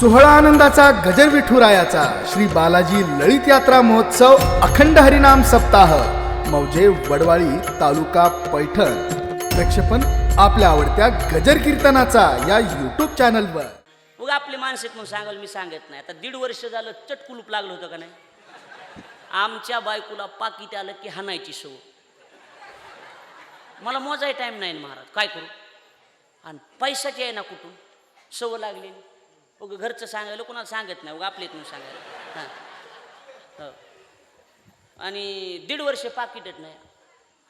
सोहळा आनंदाचा गजर विठुरायाचा श्री बालाजी ललित यात्रा महोत्सव अखंड हरिनाम सप्ताह मौजे वडवाळी तालुका पैठण. प्रक्षेपण आपल्या आवडत्या गजर कीर्तनाचा या युट्यूब चॅनलवर उगा आपली माणसं म्हणून सांगाल मी सांगत नाही. आता दीड वर्ष झालं चटकुलूप लागलं होतं का नाही? आमच्या बायकोला पाकिट आलं की हाणायची सव मला मोजाय टाईम नाही महाराज. काय करू? आणि पैशाची आहे ना कुठून? सव लागली उग घरचं सांगायला कोणाला सांगत नाही उग आपल्या इथून सांगायला. हां. हो. आणि दीड वर्ष पाकिटत नाही.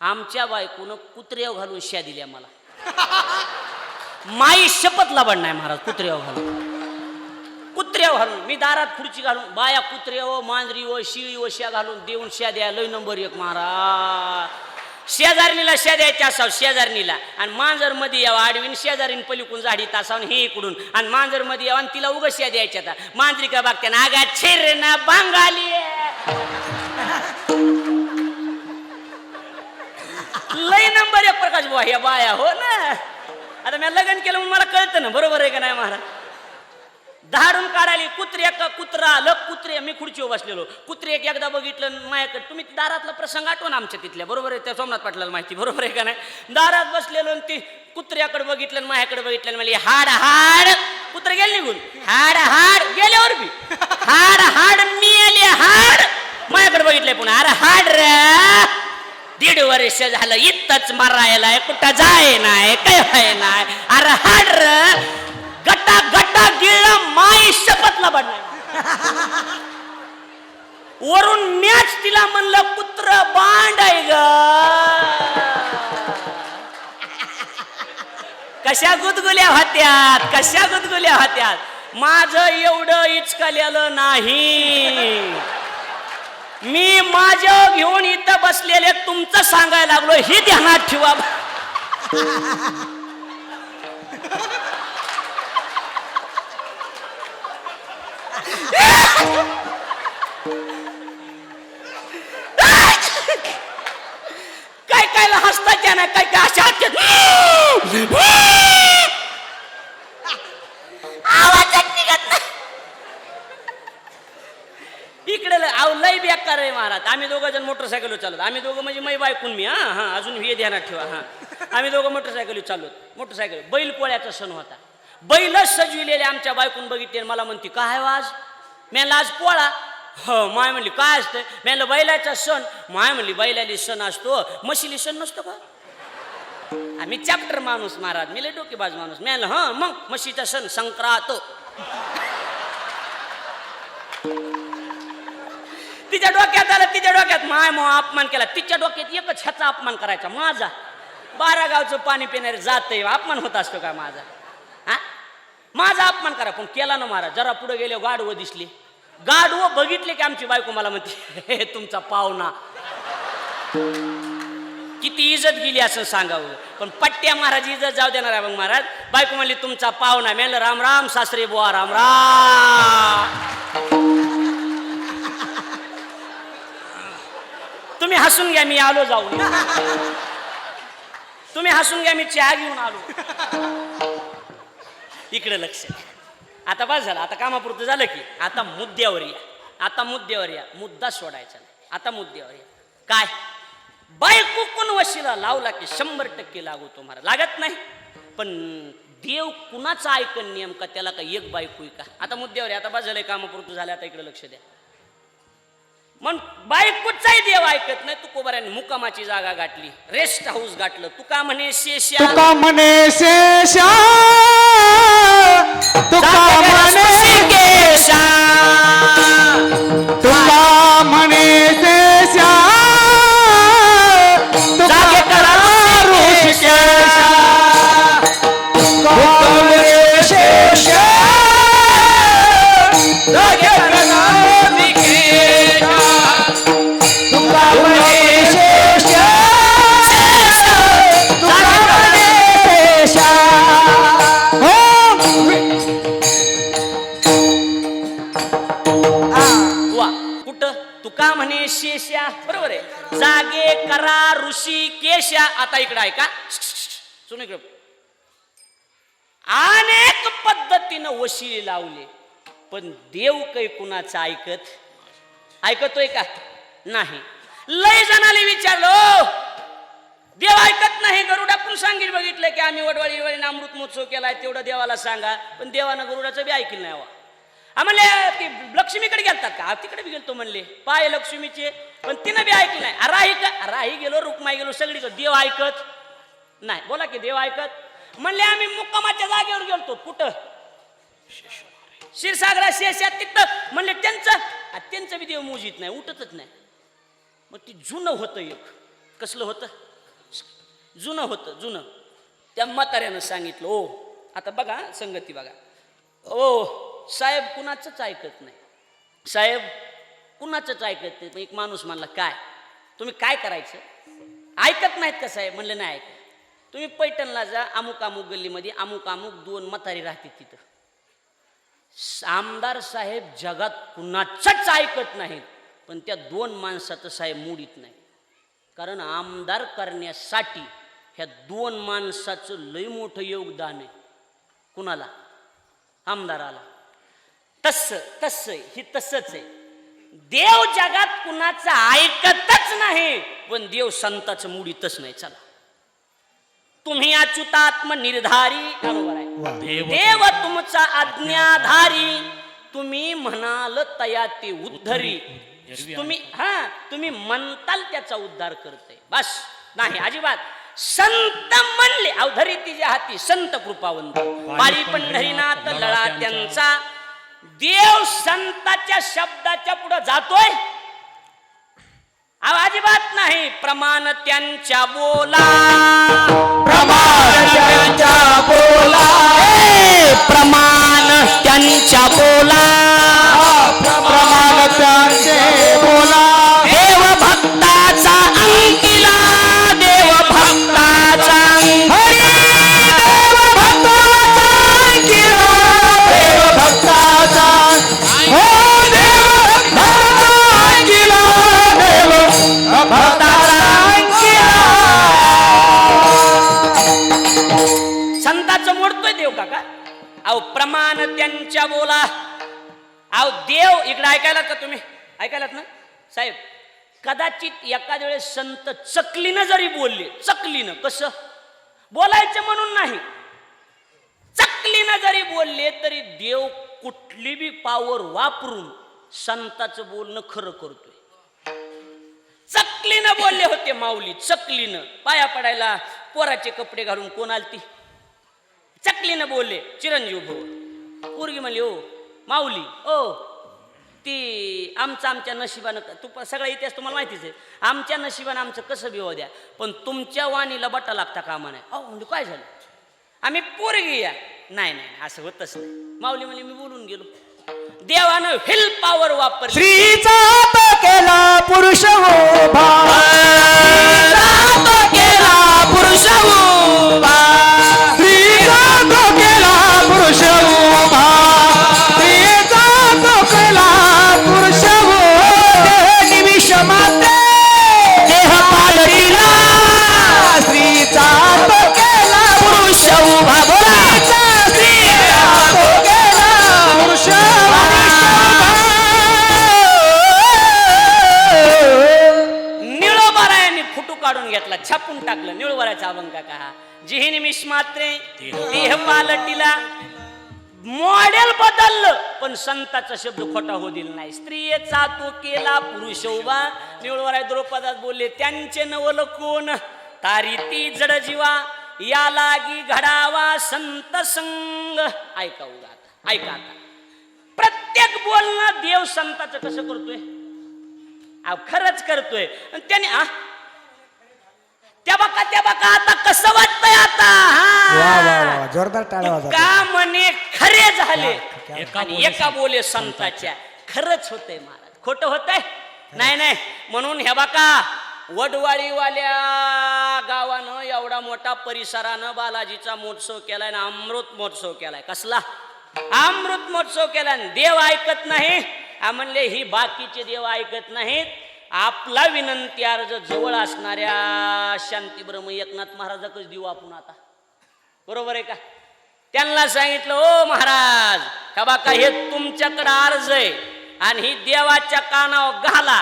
आमच्या बायकोनं कुत्र्याव घालून शा दिल्या मला. माई शपथ लाभण नाही महाराज कुत्र्याव घालून. कुत्र्यावर घालून. मी दारात खुर्ची घालून बाया कुत्र्याव मांजरी व शिळी व श्या घालून देऊन शा द्या. लय नंबर एक महाराज. शेजारणीला शा असावं शेजारणीला. आणि मांजरमध्ये यावं आडवीन शेजारीन पलीकडून झाडी तासावून हे इकडून. आणि मांजरमध्ये यावं आणि तिला उगं शेजायच्या द्यायच्या आता. मांजरी का ना? आगा छेर ना बांगाली लय नंबर एक प्रकाश बुवा या बाया हो ना? आता मी लग्न केलं म्हणून मला कळतं ना बरोबर आहे का नाही महाराज? धाडून काढाली कुत्रे का कुत्रा लग कुत्रे मी खुर्चीवर बसलेलो. कुत्रे एक एकदा बघितलं माझ्याकडे तुम्ही दारातला प्रसंग आठवण आमच्या तिथल्या. बरोबर आहे त्या सोमनाथ पाटलाला माहिती. बरोबर आहे का नाही? दारात बसलेलो आणि ती कुत्र्याकडे बघितलं आणि माझ्याकडे बघितलं आणि हाड हाड. कुत्रे गेले निघून. हाड हाड. गेल्यावर मी हाड हाड मी आले हाड. माझ्याकडे बघितलंय पुन्हा. अरे हाड रे. दीड वर्ष झालं इथंच मरायलाय. कुठं जाय नाही काय व्हाय नाही अरे हाड रे. वरून मॅच तिला म्हणलं कुत्र बांड आहे ग. कशा गुदगुल्या होत्यात कशा गुदगुल्या होत्यात. माझं एवढं इचकलेलं नाही. मी माझं घेऊन इथं बसलेले तुमचं सांगायला लागलो हे ध्यानात ठेवा. हसतात त्या अशा आवाज निघत इकडे लय- अहो लय बेकार आहे महाराज आम्ही दोघं जण मोटरसायकल चालत आम्ही दोघं म्हणजे मै बायकून मी हा हा अजून हे ध्यानात ठेवा हा आम्ही दोघं मोटरसायकल चालवत मोटरसायकल बैल पोळ्याचा सण होता बैलच सजविलेले आमच्या बायकून बघितले मला म्हणते काय वाज मी आज पोळा हो माय म्हणली काय असतं म्हणलं बैलाचा सण. माय म्हणली बैलाली सण असतो. म्हशीली सण नसतो का? आम्ही चॅप्टर माणूस महाराज मी लय डोकेबाज माणूस. मी म्हणलं हा मग म्हशीचा सण संक्रांत. तिच्या डोक्यात आलं तिच्या डोक्यात माय मग अपमान केला. तिच्या डोक्यात एकच ह्याचा अपमान करायचा माझा. बारा गावचं पाणी पिणारे जात अपमान होत असतो का माझा? हा? माझा अपमान करा पण केला ना महाराज. जरा पुढे गेले गाडवं दिसली. गाढव बघितले की आमची बायको मला म्हणते हे तुमचा पाहुणा. किती इज्जत गेली असं सांगावं. पण पट्ट्या महाराज इज्जत जाऊ देणार आहे मग महाराज. बायको म्हणली तुमचा पाहुणा. मेल राम राम सासरे बुवा राम राम. तुम्ही हसून घ्या मी आलो जाऊ तुम्ही हसून घ्या मी चहा घेऊन आलो. इकडे लक्ष द्या. आता बस झालं आता कामापुरतं झालं की. आता मुद्द्यावर या. आता मुद्द्यावर या. मुद्दा सोडायचा नाही. आता मुद्द्यावर या. काय? बायको कोण वशिला लावला की शंभर टक्के लागू तुम्हाला. लागत नाही. पण देव कुणाचा ऐकन नियम का त्याला का एक बायको का? आता मुद्द्यावर आता बस झालंय कामापुरतं झालं. आता इकडे लक्ष द्या. मग बायकोचाही देव ऐकत नाही. तू कोबऱ्याने मुकामाची जागा गाठली. रेस्ट हाऊस गाठलं. तू का म्हणे शेष्या तुका म्हणे शेषा तुका म्हणे ऋषिकेशा. तुका अनेक पद्धतीनं वशिले लावले पण देव काही कुणाचं ऐकत ऐकतोय का? नाही. लय जणाला विचारलो देव ऐकत नाही गरुडाकडून सांगितलं बघितलं की आम्ही वडवाळी वडील अमृत महोत्सव केलाय तेवढं देवाला सांगा पण देवानं गरुडाचं बी ऐकलं नाही वा आ ती लक्ष्मीकडे गेलतात का? तिकडे बी गेलतो म्हणले. पाय लक्ष्मीचे पण तिनं बी ऐकलं नाही. राही का राही गेलो रुक्माई गेलो सगळीकडे देव ऐकत. नाही बोला की देव ऐकत. म्हणले आम्ही मुक्कामाच्या जागेवर गेलतो. कुठं? क्षीरसागरा शेषात तिथं. म्हणले त्यांचं? आ, त्यांचं बी देव मोजीत नाही उठतच नाही. मग ती जुनं होतं एक. कसलं होतं? जुनं होतं जुनं. त्या म्हाताऱ्यानं सांगितलं ओ आता बघा संगती बघा. ओ साहेब कुणाचंच ऐकत नाही. साहेब कुणाचंच ऐकत नाही. एक माणूस म्हणला काय? तुम्ही काय करायचं? ऐकत नाहीत का साहेब? म्हणलं नाही ऐकत. तुम्ही पैठणला जा अमुक अमुक गल्लीमध्ये अमुक अमुक दोन म्हातारी राहते तिथं. आमदार साहेब जगात कुणाचंच ऐकत नाहीत पण त्या दोन माणसाचं साहेब मुडीत नाही. कारण आमदार करण्यासाठी ह्या दोन माणसाचं लय मोठं योगदान आहे. कुणाला? आमदाराला. तसं तसं ही तसंच आहे. देव जगात कुणाचं ऐकतच नाही पण देव संताचं मुडीतच नाही. चला. तुम्ही अच्युतात्म निर्धारी बरोबर आहे. देव तुमचा आज्ञाधारी. तुम्ही म्हणाल तया ते उद्धरी. तुम्ही हा तुम्ही म्हणताल त्याचा उद्धार करते. बस. नाही अजिबात. संत म्हणले. अवधरी तिच्या हाती संत कृपावंत. पारी पंढरीनाथ लळा त्यांचा. देव संताच्या शब्दाच्या पुढे जातोय. अहो, अजिबात. नाही प्रमाण त्यांच्या बोला. प्रमाण त्यांच्या बोला. प्रमाण त्यांच्या बोला. प्रमाण त्यांचे प्रमाण त्यांच्या बोला. अहो देव इकडे ऐकायलात का तुम्ही? ऐकायलात ना? साहेब कदाचित एखाद्या वेळेस संत चकलीनं जरी बोलले चकलीनं कसं? बोलायचं म्हणून नाही. चकलीनं जरी बोलले तरी देव कुठली बी पावर वापरून संताचं बोलणं खरं करतोय. चकलीनं बोलले होते माऊली चकलीनं. पाया पडायला पोराचे कपडे घालून कोण आलती? चकलीनं बोलले चिरंजीव भाऊ पोरगी म्हणली ओ माऊली ओ ती आमचं आमच्या नशिबानं तू सगळा इतिहास तुम्हाला माहितीच आहे. आमच्या नशिबानं आमचं कसं बी द्या पण तुमच्या वाणीला बट्टा लागता कामा नाही अहो म्हणजे काय झालं? आम्ही पोरगी या. नाही नाही असं होतच नाही. माऊली म्हणजे मी बोलून गेलो. देवानं हिल पॉवर वापरली. श्रीचा केला पुरुष हो भा पालटीला मॉडेल बदललं पण संताचा शब्द खोटा हो दिला नाही. स्त्रियेचा तो केला पुरुष उभा. निळवराय द्रौपदात बोलले त्यांचे नवल कोण? तारी ती जड जीवा. या लागी घडावा संत संग ऐका उगा आता ऐका आता. प्रत्येक बोलणं देव संताचं कसं करतोय? खरंच करतोय. त्याने त्या बघा त्या बघा आता कसं वाटतंय आता? जोरदार टाळ्या वाजवा म्हणे खरे झाले. एका आणि एका बोले संताच्या. खरंच होतंय महाराज. खोट होतंय? नाही नाही. म्हणून हे बघा वडवाळीवाल्या गावानं एवढा मोठा परिसरानं बालाजीचा महोत्सव केलाय ना अमृत महोत्सव केलाय. कसला? अमृत महोत्सव केलाय आणि देव ऐकत नाही. आ म्हणले ही बाकीचे देव ऐकत नाहीत. आपला विनंती अर्ज जवळ असणाऱ्या शांती ब्रह्म एकनाथ महाराजाकच देऊ आपण आता. बरोबर आहे का? त्यांना सांगितलं ओ महाराज का बाका हे तुमच्याकडं अर्ज आहे आणि ही देवाच्या कानावर घाला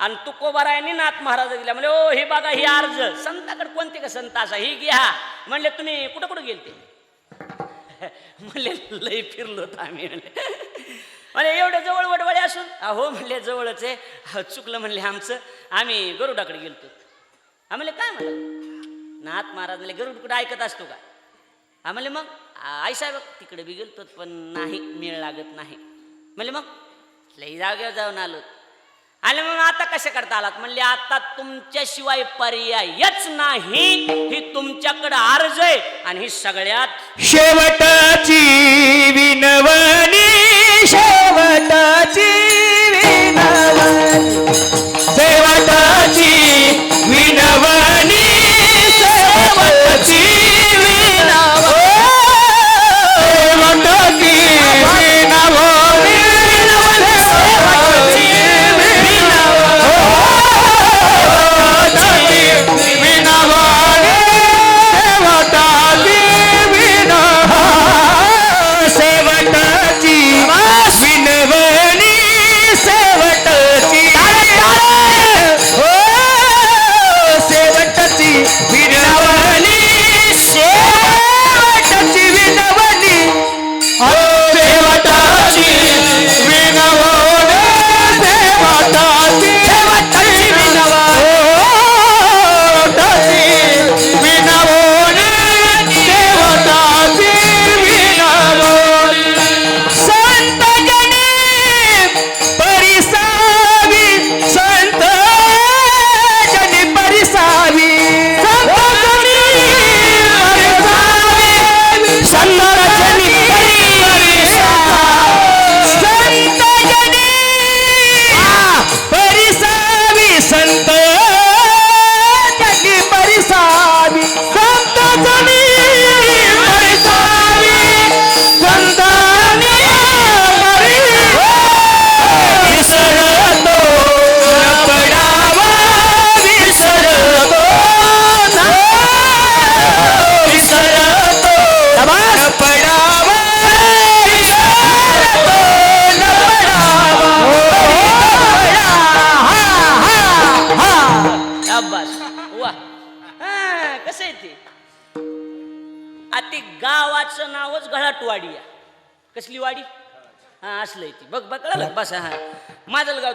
आणि तुकोबारायांनी नाथ महाराज दिला. म्हणजे ओ हे बघा ही अर्ज. संताकडे कोणते का संत असा? ही घ्या. म्हणले तुम्ही कुठं कुठं गेलते? म्हणले लय फिरलो होतो आम्ही. म्हणले म्हणजे एवढं जवळ वडवळे असून? अहो म्हणले जवळच आहे. चुकलं म्हणले आमचं. आम्ही गरुडाकडे गेलतो. आम्हाला काय म्हणलं? नाथ महाराज म्हणले गरुड कुठं ऐकत असतो का? आम्हाला मग आई साहेब तिकडे बी गेलो पण नाही मेळ लागत नाही. म्हणले मग लई जागेवर जाऊन आलो. आले मग आता कसे करता आलात? म्हणले आता तुमच्याशिवाय पर्यायच नाही. ही तुमच्याकडे अर्ज आहे आणि ही सगळ्यात शेवटाची विनवणी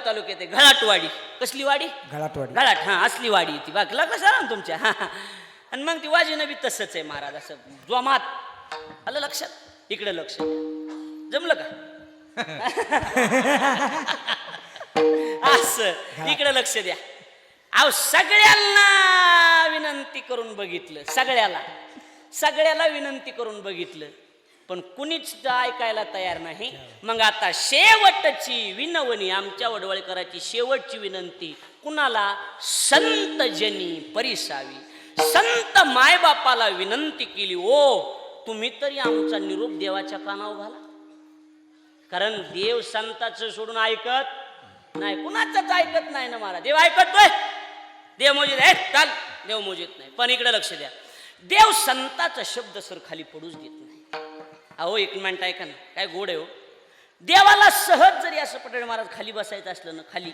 तालुक्यात आहे घळाटवाडी कसली वाडी? गळाटवाडी. घळाट हा असली वाडी ती बघ लग्न ना तुमच्या. हा. आणि मग ती वाजीनं बी तसंच आहे महाराज असं जोमात. आलं लक्षात? इकडे लक्ष. जमलं का? असं. इकडे लक्ष द्या. अहो सगळ्यांना विनंती करून बघितलं. सगळ्याला. सगळ्याला विनंती करून बघितलं. पण कुणीच ऐकायला तयार नाही. मग आता शेवटची विनवणी आमच्या वडवळकराची शेवटची विनंती कुणाला संत जनी परिसावी. संत मायबापाला विनंती केली ओ तुम्ही तरी आमचा निरोप देवाच्या कानावर घाला. कारण देव संताचं सोडून ऐकत नाही. कुणाचंच ऐकत नाही ना मला देव ऐकतोय. देव मोजित आहे चाल देव मोजित नाही. पण इकडे लक्ष द्या. देव संताचा शब्द सर खाली पडूच देत नाही. अहो एक मिनिट ऐका ना काय गोड आहे हो. देवाला सहज जरी असं पटेल महाराज खाली बसायचं असलं ना खाली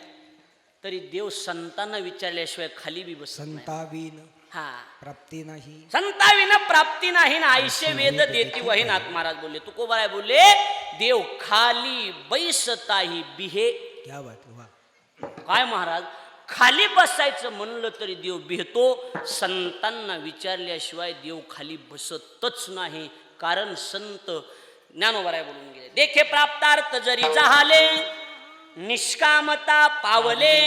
तरी देव संतांना विचारल्याशिवाय खाली बी नाही. संतावीन हा. प्राप्ती नाही. संताविना प्राप्ती नाही ना आयुष्य वेद देती वही नाथ महाराज बोलले. तुकोबाराय बोलले देव खाली बैसताही बिहे. क्या बात वा. काय महाराज खाली बसायचं म्हणलं तरी देव बिहतो संतांना विचारल्याशिवाय देव खाली बसतच नाही. कारण संत ज्ञानोबराय बोलून गेले. देखे प्राप्तार्थ जरी जाहाले निष्कामता पावले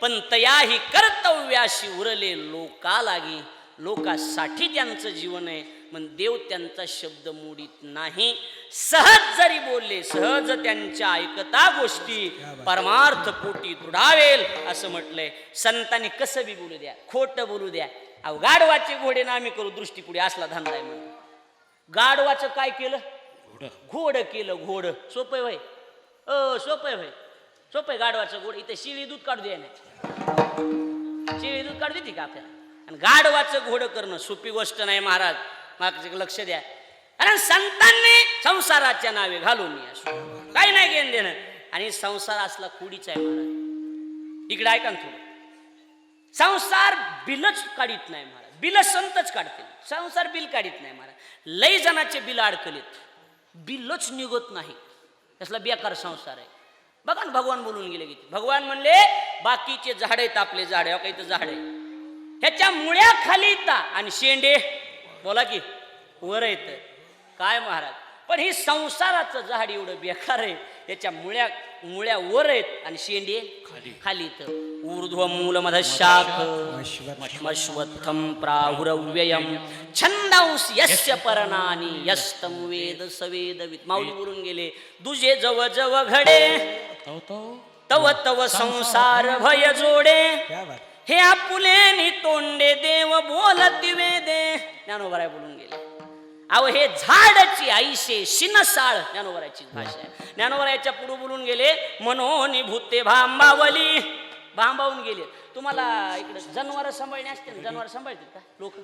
पण तयाही कर्तव्याशी उरले लोका लागी लोकासाठी त्यांचं जीवन आहे पण देव त्यांचा शब्द मोडीत नाही. सहज जरी बोलले सहज त्यांच्या ऐकता गोष्टी परमार्थ पोटी दृढावेल असं म्हटलंय. संतांनी कसं बी बोलू द्या खोटं बोलू द्या. अहो गाढवाचे घोडे ना आम्ही करू दृष्टी पुढे असला धंदा आहे म्हणून. गाढवाचं काय केलं? घोड. केलं घोड. सोपं भाई. अ सोपं आहे भाई. सोपं आहे गाढवाचं घोड. इथे शिळी दूध काढू द्या शिळी दूध काढू देते का आपल्याला? आणि गाढवाचं घोडं करणं सोपी गोष्ट नाही महाराज. मागचं लक्ष द्या. कारण संतांनी संसाराच्या नावे घालून ये काही नाही घेणं देणं. आणि संसार असला कुडीचा आहे महाराज. इकडे ऐका ना थोडं. संसार बिलच काढीत नाही महाराज. बिल संतच काढतील. संसार बिल काढीत नाही महाराज. लय जणाचे बिल अडकलेत. बिलच निघत नाही. कसला बेकार संसार आहे. बघा ना भगवान बोलून गेले किती भगवान म्हणले बाकीचे झाड आहेत आपले झाड आहे काही तर झाड. आहे ह्याच्या मुळ्या खाली येतात आणि शेंडे बोला की वर येत काय महाराज? पण ही संसाराचं झाड एवढं बेकार आहे. याच्या मुळ्या मुळ्या वर आहेत आणि शेंडे खाली. खाली इथं ऊर्ध्व मूलमध शाख मश्वत्थम प्राहुरव्ययम। छंदांस यस्य परनानी यस्तम वेद सवेद माऊली बोलून गेले दुजे जव जव घडे। तव तव संसार भय जोडे। हे आपुले तोंडे देव बोलती वेदे ज्ञानोबराय बोलून गेले। अहो हे झाडची आईशे शिनसाळ ज्ञानोबरायची भाषा आहे। ज्ञानोबरायच्या पुढे बोलून गेले मनोनी भूते भांबावली। भांबावून गेले. तुम्हाला इकडं जनावर सांभाळणे असते ना जनावर सांभाळतात का? लोक?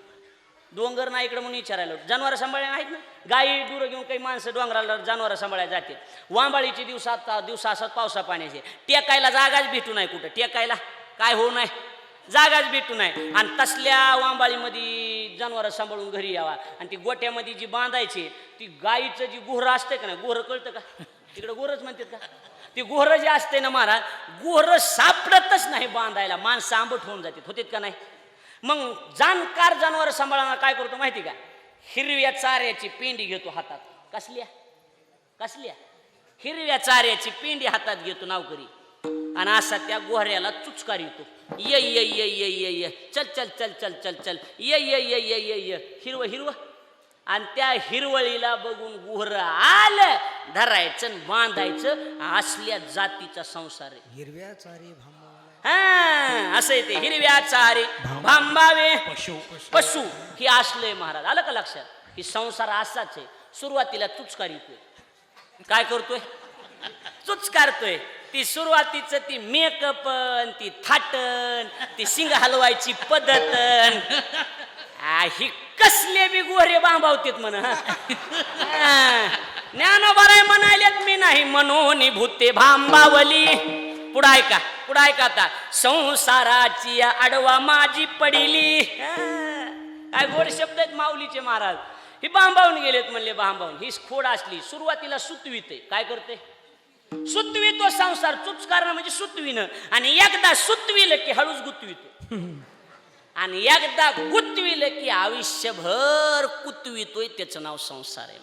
डोंगर ना इकडं म्हणून विचारायला जनावर सांभाळणे आहेत ना? गाई दूर घेऊन काही माणसं डोंगराला जनावर सांभाळायला जाते वांबाळीचे दिवसात दिवसा असतात पावसा पाण्याचे. टेकायला जागाच भेटू नाही कुठं. टेकायला काय होऊ नाही जागाच भेटू नाही आणि तसल्या वांबाळीमध्ये जनावर सांभाळून घरी यावा. आणि ती गोट्यामध्ये जी बांधायची ती गाईचं जी गुहरं असतं का नाही? गुहरं कळतं का? तिकडं गोरच म्हणतात का? ती गोहरं जे असते ना महाराज गोहरं सापडतच नाही बांधायला. माणसं आंबट होऊन जातात. होतेत का नाही? मग जाणकार जनावर सांभाळायला काय करतो माहिती का? हिरव्या चाऱ्याची पेंडी घेतो हातात. कसल्या? कसल्या? हिरव्या चाऱ्याची पेंडी हातात घेतो नावकरी. आणि असा त्या गोहऱ्याला चुचकार येतो. ये ये ये ये ये ये. चल चल चल चल चल चल. ये ये ये ये ये ये. हिरव हिरवं. आणि त्या हिरवळीला बघून गुहर आलं धरायचं बांधायचं असल्या जातीचा संसार आहे. हिरव्या चारी हा असं येते हिरव्या चारे भांबावे. पशु ही असलंय महाराज. आलं का लक्षात? ही संसार असाच आहे. सुरुवातीला तुचकार येतोय. काय करतोय? चुचकारतोय ती सुरुवातीचं ती मेकअप ती थाटण ती शिंग हलवायची पद्धतन. आ, ही कसले बी गोरे बांबावतीत म्हण ज्ञानोबाराय म्हणालेत मी नाही म्हणून भूते भांबावली. पुढं ऐका पुढं ऐका आता. संसाराची आडवा माझी पडिली. काय गोड शब्द आहेत माऊलीचे महाराज. ही बांबावून गेलेत म्हणले बांबावून. ही खोड असली सुरुवातीला सुतविते. काय करते? सुतवी तो संसार चुचकारणं म्हणजे सुतविणं. आणि एकदा सुतविलं की हळूच गुतवितो. आणि एकदा कुतविलं की आयुष्यभर कुतवितोय त्याचं नाव संसार आहे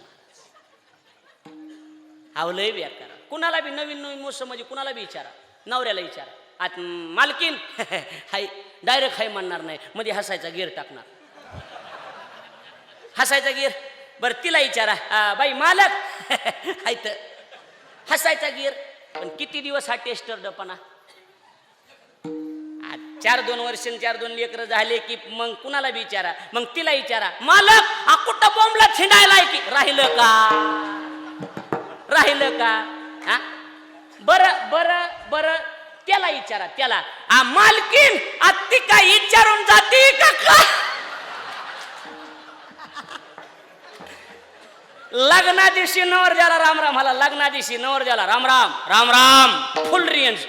आवलंय व्याकार कुणाला बी नवीन नवीन मोसम म्हणजे कुणाला बी विचारा. नवऱ्याला विचारा. आत मालकीन. हाय डायरेक्ट हाय म्हणणार नाही. मध्ये हसायचा गिर टाकणार. हसायचा गिर? बरं तिला विचारा. बाई मालक. हाय तर. हसायचा गिर. पण किती दिवस हा टेस्टर डपणा? चार दोन वर्ष चार दोन लेकर झाले की मग कुणाला बी विचारा? मग तिला विचारा. मालक हा कुठं बॉम्बला थिंडायला की? राहिलं का? राहिलं का? हा? बर बर बर. त्याला विचारा त्याला. आ मालकीन आत्ती काय विचारून जाते का का लग्ना दिवशी नवर द्याला राम राम मला लग्ना दिवशी नवर द्याला Ram Ram. Ram Ram. Full range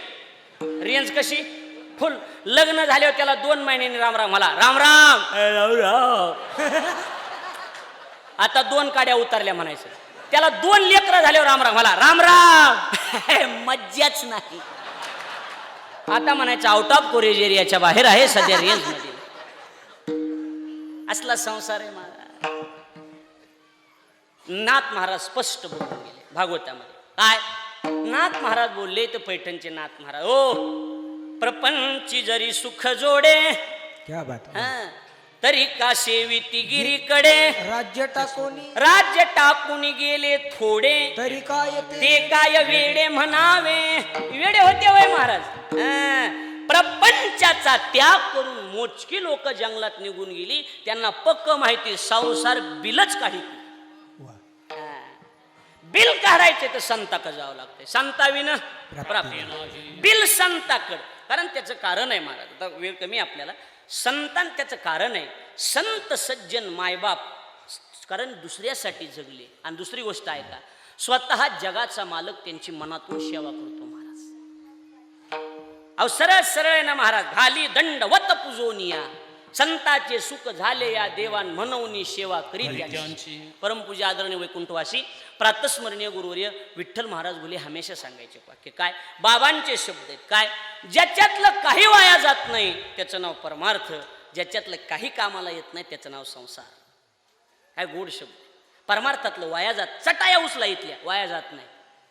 range कशी? फुल लग्न झाल्यावर त्याला दोन महिन्यांनी राम राम मला. राम राम! ए, राम राम! आता दोन काड्या उतरल्या म्हणायचं. त्याला दोन लेकरं झाल्यावर राम राम मला. राम राम! मज्जाच नाही. आता म्हणायचं आउट ऑफ कोरेज एरियाच्या बाहेर आहे सध्या रेंजमध्ये. असला संसार आहे माझा. नाथ महाराज स्पष्ट बोलून गेले भागवतामध्ये. काय? नाथ महाराज बोलले तर पैठणचे नाथ महाराज. ओ प्रपंची जरी सुख जोडे क्या बात हा, तरी का सेविती गिरीकडे राज्य टाकोनी। राज्य टाकून गेले थोडे तरी काय येते? ते काय वेडे म्हणावे? वेडे होते वय महाराज. हा, प्रपंचाचा त्याग करून मोजकी लोक जंगलात निघून गेली त्यांना पक्क माहिती संसार बिलच काढी वा. बिल काढायचे तर संताकडे जावं लागते संताविन प्राप्ती बिल संताकड. कारण त्याचं कारण आहे महाराज. आता वेळ कमी आपल्याला. संतान त्याचं कारण आहे. संत सज्जन मायबाप कारण दुसऱ्यासाठी जगले. आणि दुसरी गोष्ट आहे का? स्वतः जगाचा मालक त्यांची मनातून सेवा करतो महाराज. अहो सरळ सरळ आहे ना महाराज. घाली दंडवत पुजोनिया. संताचे सुख झाले या देवान म्हणवनी सेवा करीत. परमपूजा आदरणीय वैकुंठवासी प्रातस्मरणीय गुरुवर्य विठ्ठल महाराज बोले हमेशा सांगायचे वाक्य काय? बाबांचे शब्द आहेत. काय? ज्याच्यातलं काही वाया जात नाही त्याचं नाव परमार्थ. ज्याच्यातलं काही कामाला येत नाही त्याचं नाव संसार. काय गोड शब्द. परमार्थातलं वाया जात चटाया उचला इथल्या. वाया जात नाही.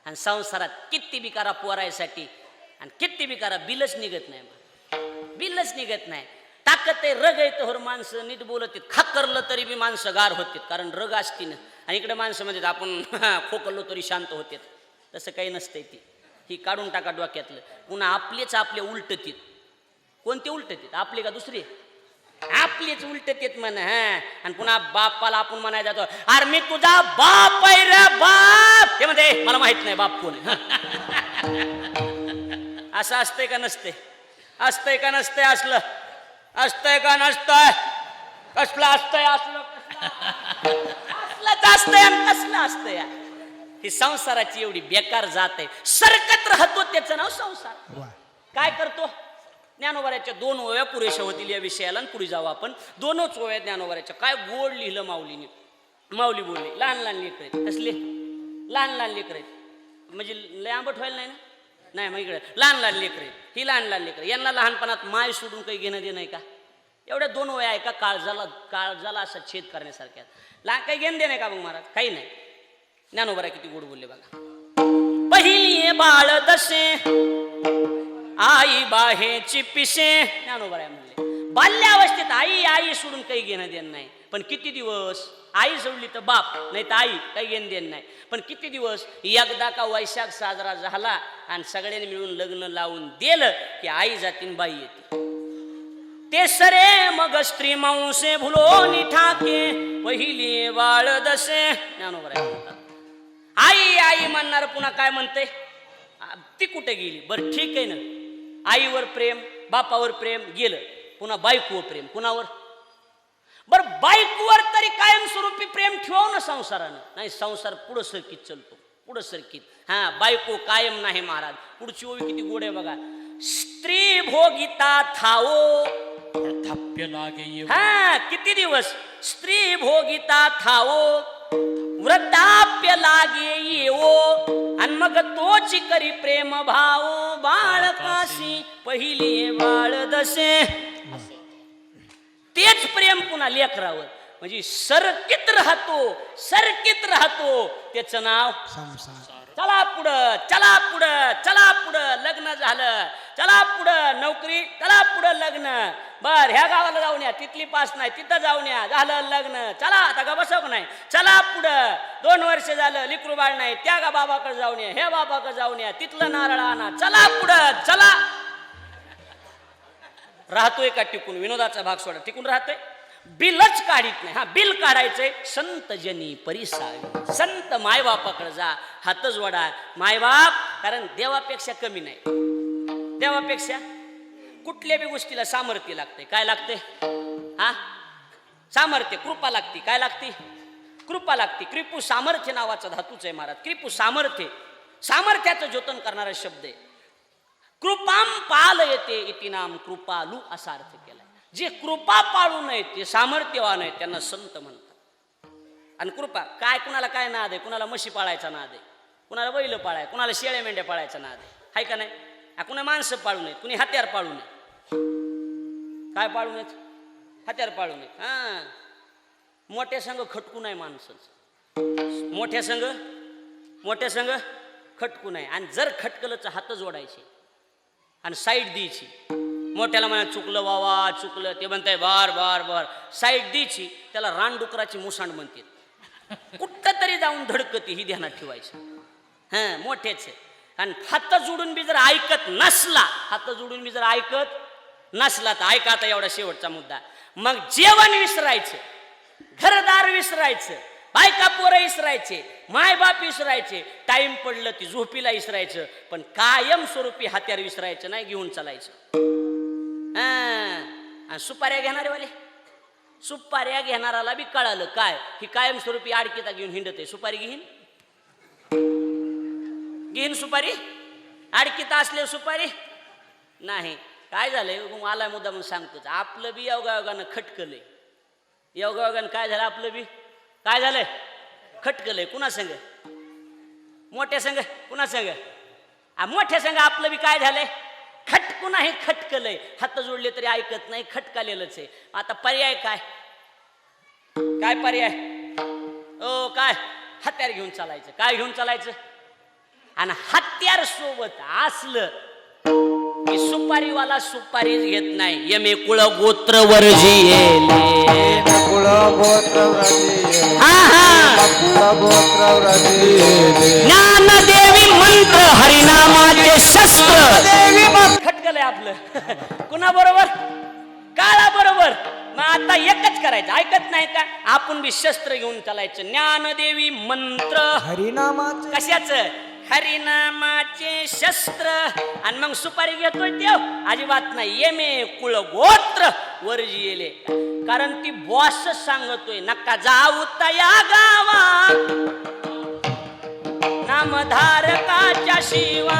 आणि संसारात किती बिकारा पोरायसाठी आणि किती बिकारा बिलच निघत नाही बिलच निघत नाही. ताकद आहे रग आहे तर माणसं. नीट बोलत आहेत खाकरलं तरी बी माणसं गार होतात. कारण रग असती ना आणि इकडे माणसं म्हणजे आपण खोकललो तरी शांत होते तसं काही नसतंय ती. ही काढून टाका डोक्यातलं. पुन्हा आपलेच आपले उलटतीत. कोणते उलटतीत? आपले का दुसरे? आपलीच उलटतीत म्हण हा. आणि पुन्हा बापाला आपण म्हणायला जातो अरे मी तुझा बाप आहे रे बाप. हे म्हणते मला माहीत नाही बाप कोण असं असतंय का नसतंय? असतंय का नसतंय असलं? असतंय का नसतंय? कसलं असतंय असलं कसलं? असलंच असतंय आणि कसलं असतंय? ही संसाराची एवढी बेकार जात आहे. सरकत राहतो त्याचं नाव संसार. काय करतो? ज्ञानोबाऱ्याच्या दोन ओव्या पुरेशा होतील या विषयाला आणि पुढे जाऊ आपण. दोनच ओव्या ज्ञानोबाऱ्याच्या काय गोड लिहिलं माऊलीने. माऊली बोलली लहान लहान लेकर आहेत. कसले? लहान लहान लेकर आहेत. म्हणजे लय आंबट व्हायला नाही ना? नाही मग इकडे. लहान लहान लेकर ही लहान लहान लेकर यांना लहानपणात माय सोडून काही घेणं देणं आहे का? एवढ्या दोन वया आहे का? काळजाला काळजाला असा छेद करण्यासारख्या लहान काही घेणं देणं का मग महाराज? काही नाही. ज्ञानोबरा किती गोड बोलले बघा. पहिली बाळ दसे आई बाहेची पिसे. ज्ञानोबर आहे म्हणले. बाल्यावस्थेत आई आई सोडून काही घेणं देणं नाही. पण किती दिवस? आई सोडली तर बाप नाही तर आई काही घेणं देणं नाही. पण किती दिवस एकदा का वैशाख साजरा झाला आणि सगळ्यांनी मिळून लग्न लावून दिलं की आई जातीन बाई येते. ते सरे मग स्त्री मांसे भुलो निठाके पहिली बाळ दसे. ज्ञानोबर आहे म्हणतात आई आई म्हणणार पुन्हा काय म्हणते? ती कुठे गेली? बरं ठीक आहे ना. आईवर प्रेम बापावर प्रेम गेलं. पुन्हा बायकोवर प्रेम. कुणावर? बरं बायकोवर तरी कायमस्वरूपी प्रेम ठेवाव ना संसारानं? नाही संसार पुढं सरकीत चलतो. पुढं सरकीत. हा बायको कायम नाही महाराज. पुढची ओवी किती गोड आहे बघा. स्त्री भोगिता थाओ थाप्य लागे. हा किती दिवस? स्त्री भोगिता थाओ वृद्धाप्य लागे येवो. आणि मग तोची करी प्रेम भाव. बाळकाशी पहिली बाळ दशे तेच प्रेम पुन्हा लेकरावर. म्हणजे सरकीत राहतो सरकीत राहतो. त्याचं नाव चला पुढं चला पुढं चला पुढं लग्न झालं. चला पुढं नोकरी चला पुढं लग्न. बर ह्या गावाला जाऊन या तिथली पास नाही तिथं जाऊन या. झालं लग्न. चला आता का बसव नाही. चला पुढं. दोन वर्ष झालं लिकरू बाळ नाही. त्या गा बाबाकडे जाऊन या ह्या बाबाकडे जाऊन या. तिथलं नारळ आणा. चला पुढं चला. राहतोय का टिकून? विनोदाचा भाग सोडा. टिकून राहतोय? बिलच काढीत नाही. हा बिल काढायचंय. संत जनी परिसावी. संत मायबापाकडे जा. हातच वडा. मायबाप कारण देवापेक्षा कमी नाही. देवापेक्षा? कुठल्या बी गोष्टीला सामर्थ्य लागते काय लागते हा? सामर्थ्य कृपा लागते. काय लागते? कृपा लागते. कृपू सामर्थ्य नावाचा धातूच आहे महाराज. कृपू सामर्थ्य. सामर्थ्याचं जतन करणारा शब्द आहे. कृपाम पाल येते इति नाम कृपालू असा अर्थ केलाय. जे कृपा पाळू नये ते सामर्थ्यवान आहेत त्यांना संत म्हणतात. आणि कृपा काय कुणाला काय नाद आहे? कुणाला म्हशी पाळायचा नाद आहे? कुणाला बैल पाळाय कुणाला शेळ्या मेंढ्या पाळायचा नाद आहे? हाय का नाही? हा, कुणा माणसं पाळू नयेत कुणी हत्यार पाळू नये काय पाळू नयेत? हत्यार पाळू नयेत. हा. मोठ्या संघ खटकू नाही माणसाचं. मोठ्या संघ मोठ्या संघ खटकू नाही आणि जर खटकलं तर हात जोडायचे आणि साईड द्यायची. मोठ्याला म्हणा चुकलं वावा चुकलं. ते म्हणताय बार बार बार. साईड द्यायची त्याला रानडुकराची मुसांड म्हणते कुठं तरी जाऊन धडकती ही ध्यानात ठेवायची. हां मोठेच आहे. आणि हात जोडून बी जर ऐकत नसला हात जोडून बी जर ऐकत नसला तर ऐका आता एवढा शेवटचा मुद्दा. मग जेवण विसरायचं. घरदार विसरायचं. बायका पोरं इसरायचे मायबाप इसरायचे टाइम पडलं ती झोपीला इसरायचं पण कायम स्वरूपी हत्यार विसरायचं नाही घेऊन चालायचं. सुपाऱ्या घेणारे वाले? सुपाऱ्या घेणाराला बी कळालं काय? ही कायमस्वरूपी आडकीता घेऊन हिंडते सुपारी घेईन? घेईन सुपारी? आडकीता असले सुपारी? नाही. काय झालंय? मला मुद्दा म्हणून सांगतोच. आपलं बी योगायोगानं खटकलंय. योगायोगानं काय झालं आपलं बी? काय झालंय? खटकलंय. कुणा संग मोठ्या संघ? कुणा संघ? मोठ्या संघ आपलं बी काय झालंय? खटकू नाही खटकलंय. हात जोडले तरी ऐकत नाही खटकालेलंच आहे. आता पर्याय काय? काय पर्याय? ओ काय? हत्यार घेऊन चालायचं. काय घेऊन चालायचं? आणि हत्यार सोबत असलं की सुपारीवाला सुपारीच घेत नाही. यमे कुळ गोत्र वर्जी व्रती ज्ञानदेवी मंत्र हरिनामाचे शस्त्र. देवी खटकलंय आपलं कुणा बरोबर काळा बरोबर मग आता एकच करायचं. ऐकत नाही का? आपण बी शस्त्र घेऊन चालायचं. ज्ञानदेवी मंत्र. हरिनामाचे कशाच? हरिनामाचे शस्त्र. आणि मग सुपारी घेतोय देव अजिबात नाही. येमे कुळ गोत्र वरजी येले कारण ती बॉस सांगतोय नका जाऊ तया गावा नामधारकाच्या शिवा.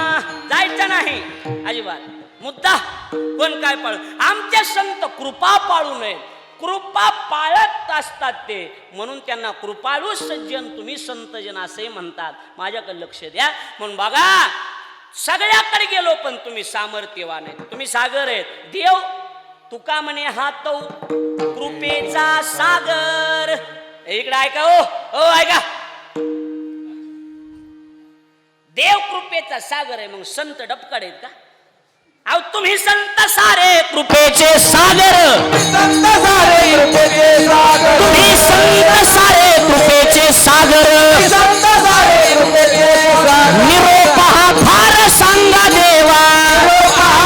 जायचं नाही. अजिबात. मुद्दा कोण काय पाळू? आमचे संत कृपा पाळू नये कृपा पाळत असतात ते. म्हणून त्यांना कृपाळू सज्जन तुम्ही संतजन असे म्हणतात. माझ्याकडे लक्ष द्या. म्हणून बघा सगळ्याकडे गेलो पण तुम्ही सामर्थ्यवान आहे तुम्ही सागर आहेत. देव तुका म्हणे हा तो कृपेचा सागर. इकडे ऐका ओ ओ ऐका. देव कृपेचा सागर आहे. मग संत डबकड आहेत का? अहो तुम्ही संत सारे कृपेचे सागर. संत सारे कृपेचे सागर. तुम्ही संत सारे कृपेचे सागर. संत सारे कृपेचे सागर. निरोप हा फार सांगा देवा. हा.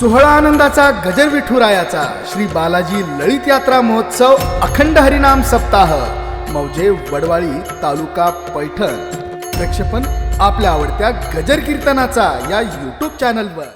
सोहळा आनंदाचा गजर विठुरायाचा श्री बालाजी ललित यात्रा महोत्सव अखंड हरिनाम सप्ताह. मौजे वडवाळी तालुका पैठण. प्रक्षेपण आपल्या आवडत्या गजर कीर्तनाचा या यूट्यूब चॅनलवर